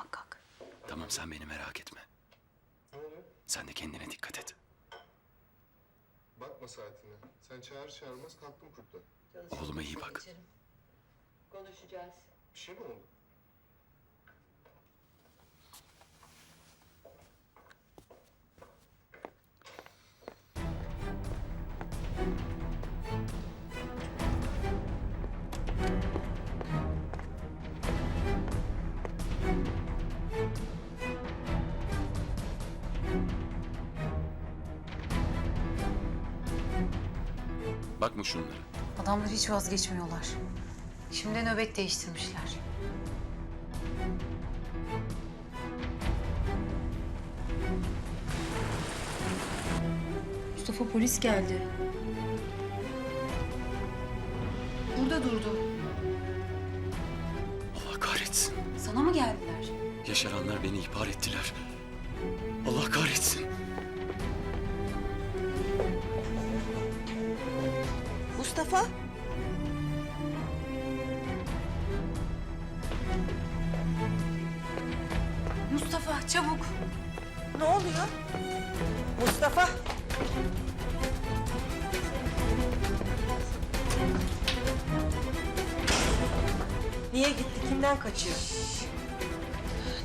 muhakkak. Tamam sen beni merak etme. Sen de kendine dikkat et. Bakma saatine. Sen çağır çağırmaz kalktım kurttan. Oğluma iyi bak. Konuşacağız. Bir şey mi oldu? Bakma şunlara. Adamlar hiç vazgeçmiyorlar. Şimdi nöbet değiştirmişler. Mustafa polis geldi. Burada durdu. Allah kahretsin. Sana mı geldiler? Yaşaranlar beni ihbar ettiler. Allah kahretsin. Mustafa. Mustafa çabuk. Ne oluyor? Mustafa. Niye gitti? Kimden kaçıyor?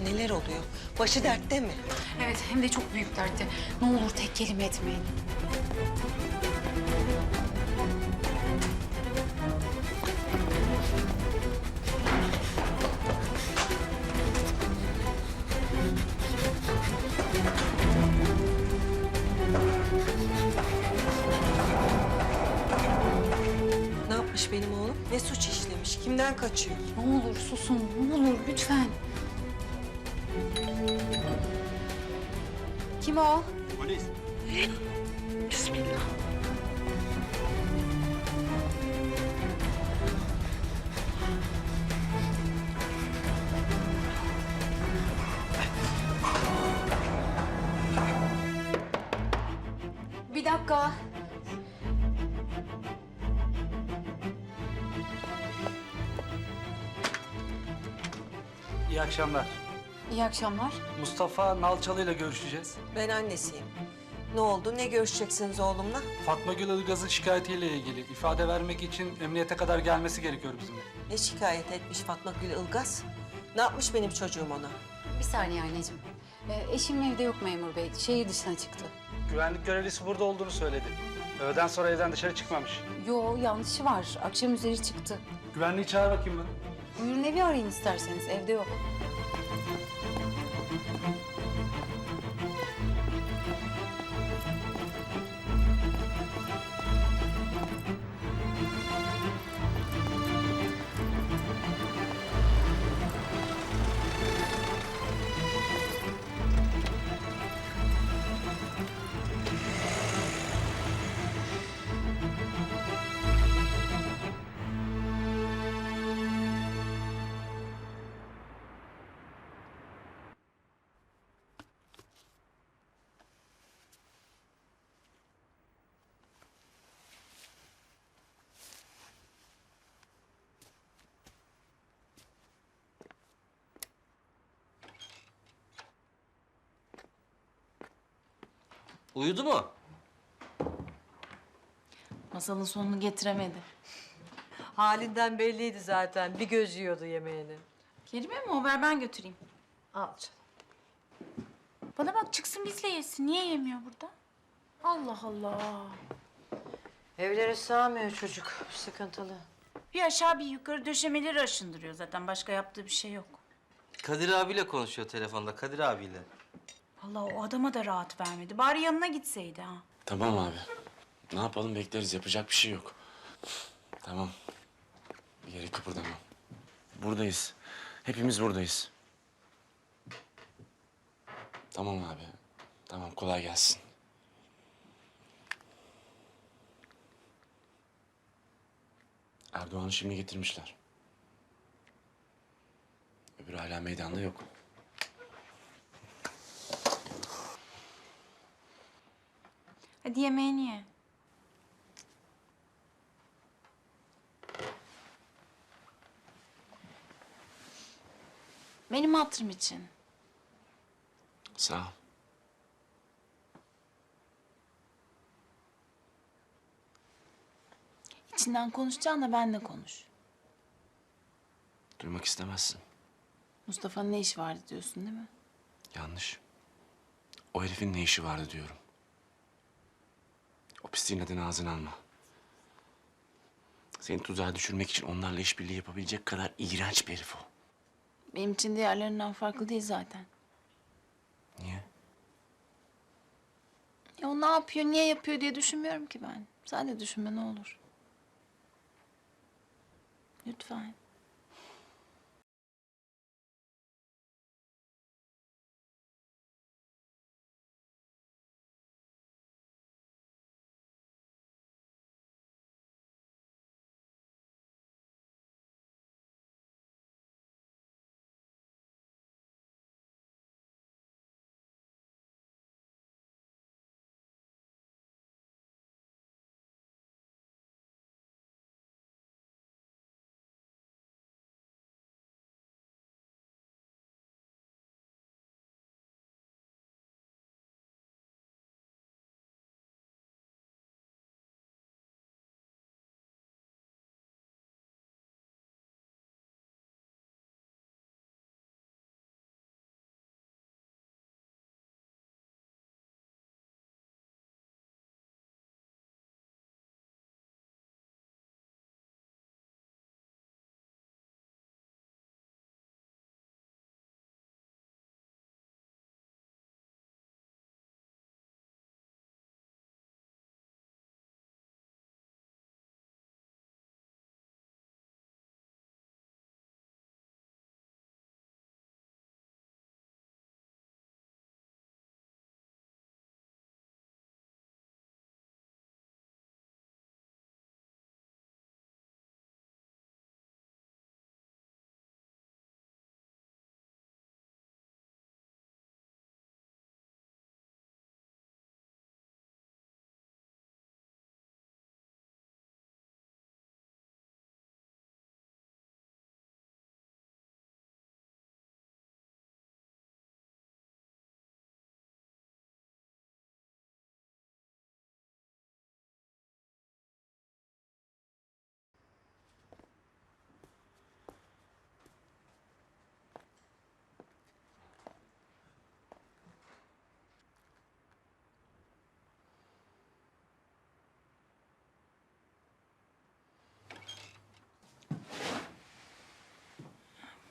Neler oluyor? Başı dertte mi? Evet hem de çok büyük dertte. Ne olur tek kelime etmeyin. Yapmış benim oğlum? Ne suç işlemiş? Kimden kaçıyor? Ne olur susun. Ne olur lütfen. Kim o? Polis. İyi akşamlar. İyi akşamlar. Mustafa Nalçalı ile görüşeceğiz. Ben annesiyim. Ne oldu? Ne görüşeceksiniz oğlumla? Fatma Gül Ilgaz'ın şikayetiyle ilgili ifade vermek için emniyete kadar gelmesi gerekiyor bizimle. Ne şikayet etmiş Fatma Gül Ilgaz? Ne yapmış benim çocuğum ona? Bir saniye anneciğim. Ee, eşim evde yok memur bey. Şehir dışına çıktı. Güvenlik görevlisi burada olduğunu söyledi. Öğleden sonra evden dışarı çıkmamış. Yo yanlışı var. Akşam üzeri çıktı. Güvenliği çağır bakayım ben. Buyurun evi arayın isterseniz. Evde yok. Uyudu mu? Masalın sonunu getiremedi. Halinden belliydi zaten. Bir göz yiyordu yemeğini. Kerime mi o? Ver ben götüreyim. Al canım. Bana bak çıksın bizle yesin. Niye yemiyor burada? Allah Allah. Evlere sığamıyor çocuk. Sıkıntılı. Bir aşağı bir yukarı döşemeleri aşındırıyor zaten. Başka yaptığı bir şey yok. Kadir abiyle konuşuyor telefonda, Kadir abiyle. Allah o adama da rahat vermedi. Bari yanına gitseydi ha. Tamam abi. Ne yapalım bekleriz yapacak bir şey yok. Tamam. Bir yere kıpırdama. Buradayız. Hepimiz buradayız. Tamam abi. Tamam kolay gelsin. Erdoğan'ı şimdi getirmişler. Öbürü hala meydanda yok. Hadi yemeğini ye. Benim hatırım için. Sağ ol. İçinden konuşacağına benle konuş. Duymak istemezsin. Mustafa'nın ne işi vardı diyorsun değil mi? Yanlış. O herifin ne işi vardı diyorum. Pisliğin adını ağzına alma. Seni tuzağa düşürmek için onlarla işbirliği yapabilecek kadar iğrenç bir herif o. Benim için diğerlerinden farklı değil zaten. Niye? Ya o ne yapıyor, niye yapıyor diye düşünmüyorum ki ben. Sen de düşünme ne olur. Lütfen.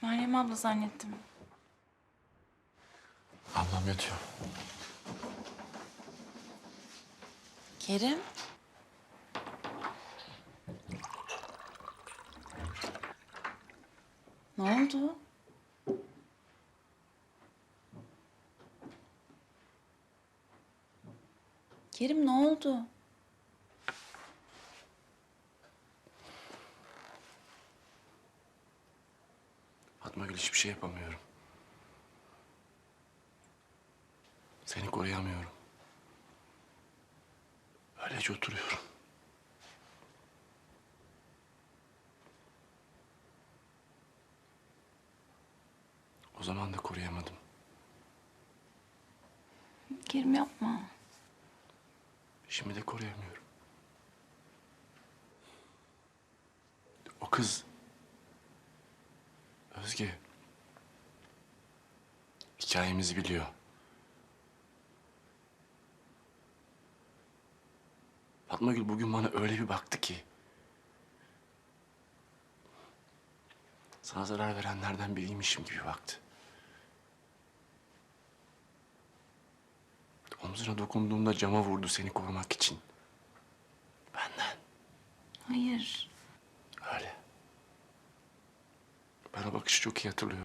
Meryem abla zannettim. Ablam yatıyor. Kerim. Ne oldu? Kerim ne oldu? Fatma Gül hiçbir şey yapamıyorum. Seni koruyamıyorum. Öylece oturuyorum. O zaman da koruyamadım. Kerim yapma. Şimdi de koruyamıyorum. O kız... Özge... Hikayemizi biliyor. Fatma Gül bugün bana öyle bir baktı ki... Sana zarar verenlerden biriymişim gibi baktı. Omzuna dokunduğumda cama vurdu seni korumak için. Benden. Hayır. Öyle. Ben o bakışı çok iyi hatırlıyorum.